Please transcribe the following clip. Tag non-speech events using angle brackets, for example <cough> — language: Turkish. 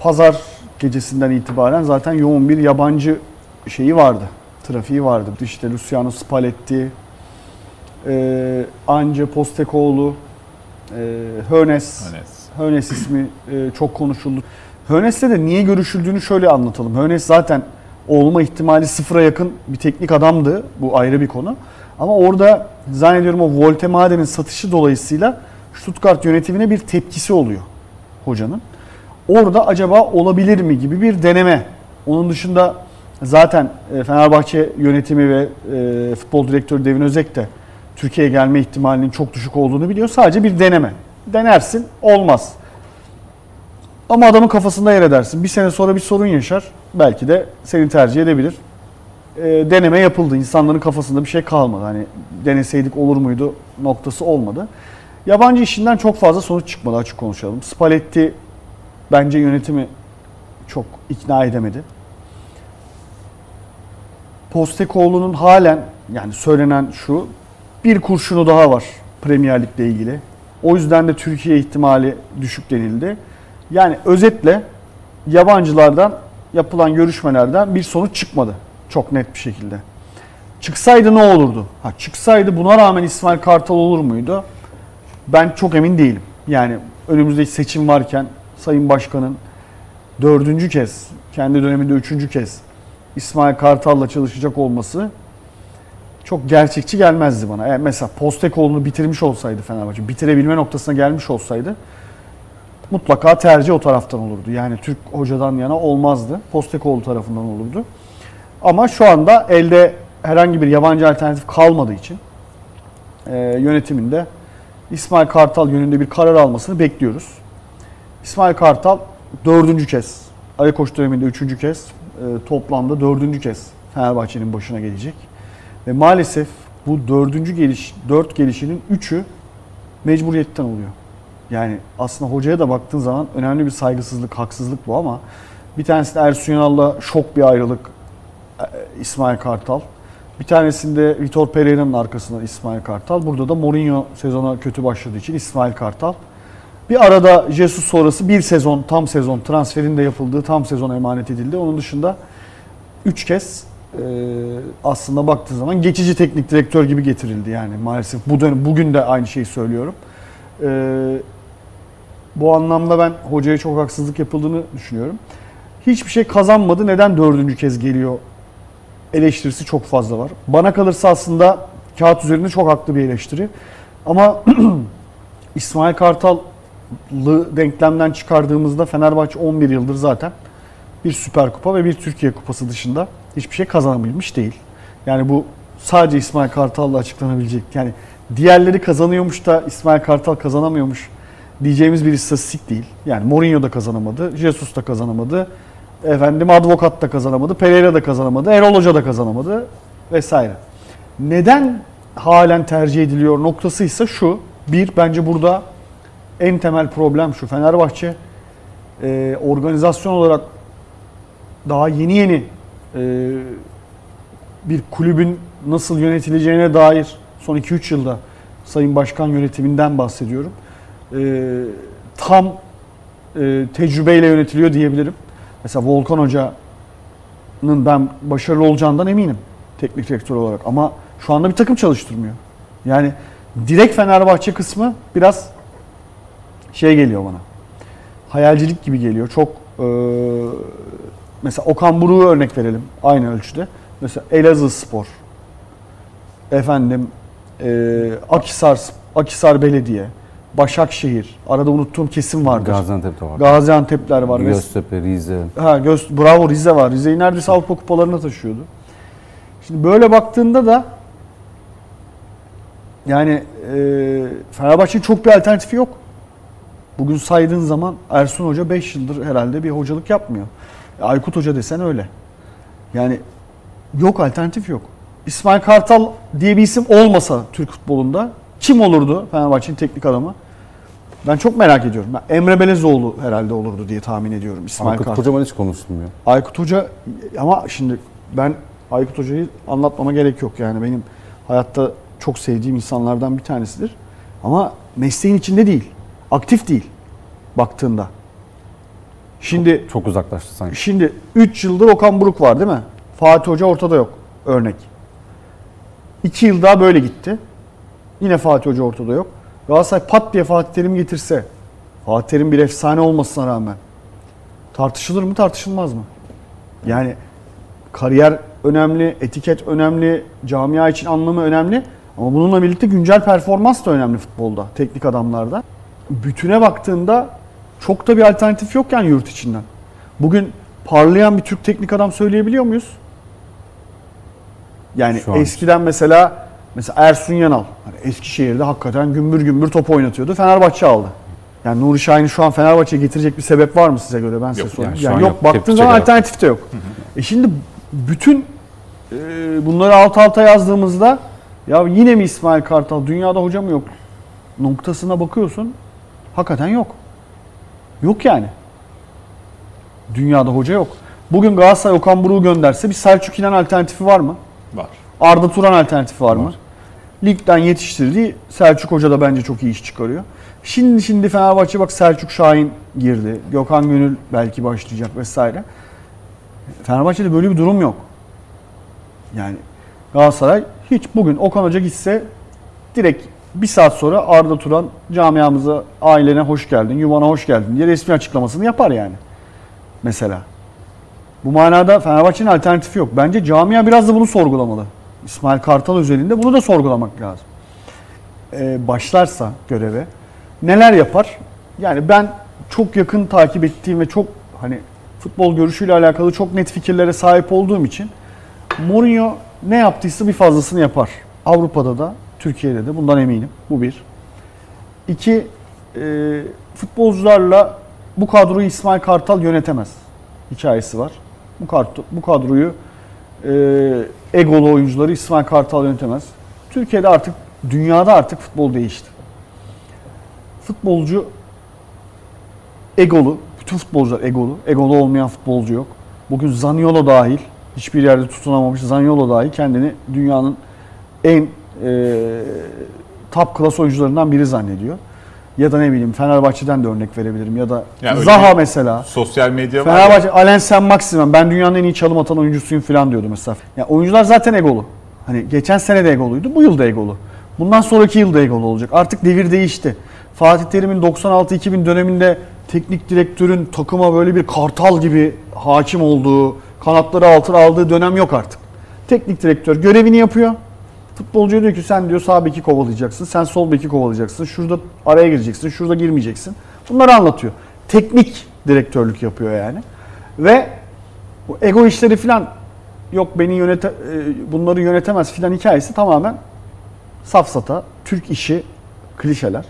pazar gecesinden itibaren zaten yoğun bir yabancı şeyi vardı. Trafiği vardı. İşte Luciano Spalletti, e, Ange Postecoğlu, e, Hönes, Hönes. Hönes ismi e, çok konuşuldu. Hönes'le de niye görüşüldüğünü şöyle anlatalım. Hönes zaten olma ihtimali sıfıra yakın bir teknik adamdı. Bu ayrı bir konu. Ama orada zannediyorum o Voltemade'nin satışı dolayısıyla Stuttgart yönetimine bir tepkisi oluyor hocanın. Orada acaba olabilir mi gibi bir deneme. Onun dışında zaten e, Fenerbahçe yönetimi ve e, futbol direktörü Devin Özek de Türkiye'ye gelme ihtimalinin çok düşük olduğunu biliyor. Sadece bir deneme. Denersin, olmaz. Ama adamın kafasında yer edersin. Bir sene sonra bir sorun yaşar. Belki de seni tercih edebilir. E, deneme yapıldı. İnsanların kafasında bir şey kalmadı. Hani deneseydik olur muydu noktası olmadı. Yabancı işinden çok fazla sonuç çıkmadı açık konuşalım. Spalletti bence yönetimi çok ikna edemedi. Postecoğlu'nun halen yani söylenen şu bir kurşunu daha var Premier Lig'le ilgili. O yüzden de Türkiye ihtimali düşük denildi. Yani özetle yabancılardan yapılan görüşmelerden bir sonuç çıkmadı. Çok net bir şekilde. Çıksaydı ne olurdu? Ha, çıksaydı buna rağmen İsmail Kartal olur muydu? Ben çok emin değilim. Yani önümüzde seçim varken Sayın Başkan'ın dördüncü kez, kendi döneminde üçüncü kez İsmail Kartal'la çalışacak olması çok gerçekçi gelmezdi bana. Yani mesela Postecoğlu'nu bitirmiş olsaydı Fenerbahçe, bitirebilme noktasına gelmiş olsaydı mutlaka tercih o taraftan olurdu. Yani Türk hocadan yana olmazdı. Postecoğlu tarafından olurdu. Ama şu anda elde herhangi bir yabancı alternatif kalmadığı için e, yönetiminde İsmail Kartal yönünde bir karar almasını bekliyoruz. İsmail Kartal dördüncü kez, Ali Koç döneminde üçüncü kez, e, toplamda dördüncü kez Fenerbahçe'nin başına gelecek. Ve maalesef bu dördüncü geliş, dört gelişinin üçü mecburiyetten oluyor. Yani aslında hocaya da baktığın zaman önemli bir saygısızlık, haksızlık bu ama bir tanesi Ersun Yanal'la şok bir ayrılık e, İsmail Kartal. Bir tanesinde Vitor Pereira'nın arkasında İsmail Kartal. Burada da Mourinho sezona kötü başladığı için İsmail Kartal. Bir arada Jesus sonrası bir sezon, tam sezon transferin de yapıldığı tam sezon emanet edildi. Onun dışında 3 kez e, aslında baktığı zaman geçici teknik direktör gibi getirildi yani maalesef. Bu dönem, bugün de aynı şeyi söylüyorum. E, bu anlamda ben hocaya çok haksızlık yapıldığını düşünüyorum. Hiçbir şey kazanmadı. Neden dördüncü kez geliyor? Eleştirisi çok fazla var. Bana kalırsa aslında kağıt üzerinde çok haklı bir eleştiri. Ama <clears throat> İsmail Kartal'lı denklemden çıkardığımızda Fenerbahçe 11 yıldır zaten bir Süper Kupa ve bir Türkiye Kupası dışında hiçbir şey kazanabilmiş değil. Yani bu sadece İsmail Kartal'la açıklanabilecek. Yani diğerleri kazanıyormuş da İsmail Kartal kazanamıyormuş diyeceğimiz bir istatistik değil. Yani Mourinho da kazanamadı, Jesus da kazanamadı, efendim Advokat da kazanamadı, Pereira da kazanamadı, Erol Hoca da kazanamadı vesaire. Neden halen tercih ediliyor noktası ise şu. Bir, bence burada en temel problem şu. Fenerbahçe e, organizasyon olarak daha yeni yeni e, bir kulübün nasıl yönetileceğine dair son 2-3 yılda Sayın Başkan yönetiminden bahsediyorum. E, tam e, tecrübeyle yönetiliyor diyebilirim. Mesela Volkan Hoca'nın ben başarılı olacağından eminim teknik direktör olarak ama şu anda bir takım çalıştırmıyor. Yani direkt Fenerbahçe kısmı biraz şey geliyor bana. Hayalcilik gibi geliyor. Çok e, mesela Okan Buruk'u örnek verelim aynı ölçüde. Mesela Elazığ Spor. Efendim e, Akisar Akisar Belediye, Başakşehir. Arada unuttuğum kesim vardır. Gaziantep'te var. Gaziantep'ler var. Göztepe, Rize. Ha, Göz, bravo Rize var. Rize'yi neredeyse Avrupa kupalarına taşıyordu. Şimdi böyle baktığında da yani e, Fenerbahçe'nin çok bir alternatifi yok. Bugün saydığın zaman Ersun Hoca 5 yıldır herhalde bir hocalık yapmıyor. E, Aykut Hoca desen öyle. Yani yok alternatif yok. İsmail Kartal diye bir isim olmasa Türk futbolunda kim olurdu Fenerbahçe'nin teknik adamı? Ben çok merak ediyorum. Ben Emre Belezoğlu herhalde olurdu diye tahmin ediyorum İsmail Aykut Kartal. Kocaman hiç konuşulmuyor. Aykut Hoca ama şimdi ben Aykut Hoca'yı anlatmama gerek yok yani benim hayatta çok sevdiğim insanlardan bir tanesidir. Ama mesleğin içinde değil, aktif değil baktığında. Şimdi Çok uzaklaştı sanki. Şimdi 3 yıldır Okan Buruk var değil mi? Fatih Hoca ortada yok. Örnek. 2 yıl daha böyle gitti. Yine Fatih Hoca ortada yok. Galatasaray pat diye Fatih Terim getirse, Fatih Terim bir efsane olmasına rağmen tartışılır mı tartışılmaz mı? Yani kariyer önemli, etiket önemli, camia için anlamı önemli. Ama bununla birlikte güncel performans da önemli futbolda, teknik adamlarda. Bütüne baktığında çok da bir alternatif yok yani yurt içinden. Bugün parlayan bir Türk teknik adam söyleyebiliyor muyuz? Yani Şu an. eskiden mesela mesela Ersun Yanal hani Eskişehir'de hakikaten gümbür gümbür top oynatıyordu. Fenerbahçe aldı. Yani Nuri Şahin'i şu an Fenerbahçe'ye getirecek bir sebep var mı size göre? Ben size Yok, sorayım. yani Yani, yok. yok. Baktığın zaman alternatif de yok. E şimdi bütün e, bunları alt alta yazdığımızda ya yine mi İsmail Kartal dünyada hoca mı yok noktasına bakıyorsun. Hakikaten yok. Yok yani. Dünyada hoca yok. Bugün Galatasaray Okan Buruk'u gönderse bir Selçuk İnan alternatifi var mı? Var. Arda Turan alternatifi var, mı? Var. Ligden yetiştirdiği Selçuk Hoca da bence çok iyi iş çıkarıyor. Şimdi şimdi Fenerbahçe bak Selçuk Şahin girdi. Gökhan Gönül belki başlayacak vesaire. Fenerbahçe'de böyle bir durum yok. Yani Galatasaray hiç bugün Okan Hoca gitse direkt bir saat sonra Arda Turan camiamıza, ailene hoş geldin, yuvana hoş geldin diye resmi açıklamasını yapar yani. Mesela. Bu manada Fenerbahçe'nin alternatifi yok. Bence camia biraz da bunu sorgulamalı. İsmail Kartal özelinde bunu da sorgulamak lazım. Ee, başlarsa göreve neler yapar? Yani ben çok yakın takip ettiğim ve çok hani futbol görüşüyle alakalı çok net fikirlere sahip olduğum için Mourinho ne yaptıysa bir fazlasını yapar. Avrupa'da da, Türkiye'de de bundan eminim. Bu bir. İki, e, futbolcularla bu kadroyu İsmail Kartal yönetemez. Hikayesi var. Bu, kadro, bu kadroyu e, egolu oyuncuları İsmail Kartal yönetemez. Türkiye'de artık, dünyada artık futbol değişti. Futbolcu egolu, bütün futbolcular egolu. Egolu olmayan futbolcu yok. Bugün Zaniolo dahil, hiçbir yerde tutunamamış Zaniolo dahil kendini dünyanın en e, top klas oyuncularından biri zannediyor. Ya da ne bileyim Fenerbahçe'den de örnek verebilirim ya da Ya öyle Zaha bir- mesela. Sosyal medya var Fenerbahçe ya. Alen Sen Maximen ben dünyanın en iyi çalım atan oyuncusuyum falan diyordu mesela. Ya oyuncular zaten egolu. Hani geçen sene de egoluydu, bu yıl da egolu. Bundan sonraki yıl da egolu olacak. Artık devir değişti. Fatih Terim'in 96-2000 döneminde teknik direktörün takıma böyle bir kartal gibi hakim olduğu, kanatları altına aldığı dönem yok artık. Teknik direktör görevini yapıyor. Futbolcuya diyor ki sen diyor sağ beki kovalayacaksın, sen sol beki kovalayacaksın, şurada araya gireceksin, şurada girmeyeceksin. Bunları anlatıyor. Teknik direktörlük yapıyor yani. Ve bu ego işleri falan yok beni yönete, e, bunları yönetemez filan hikayesi tamamen safsata, Türk işi, klişeler.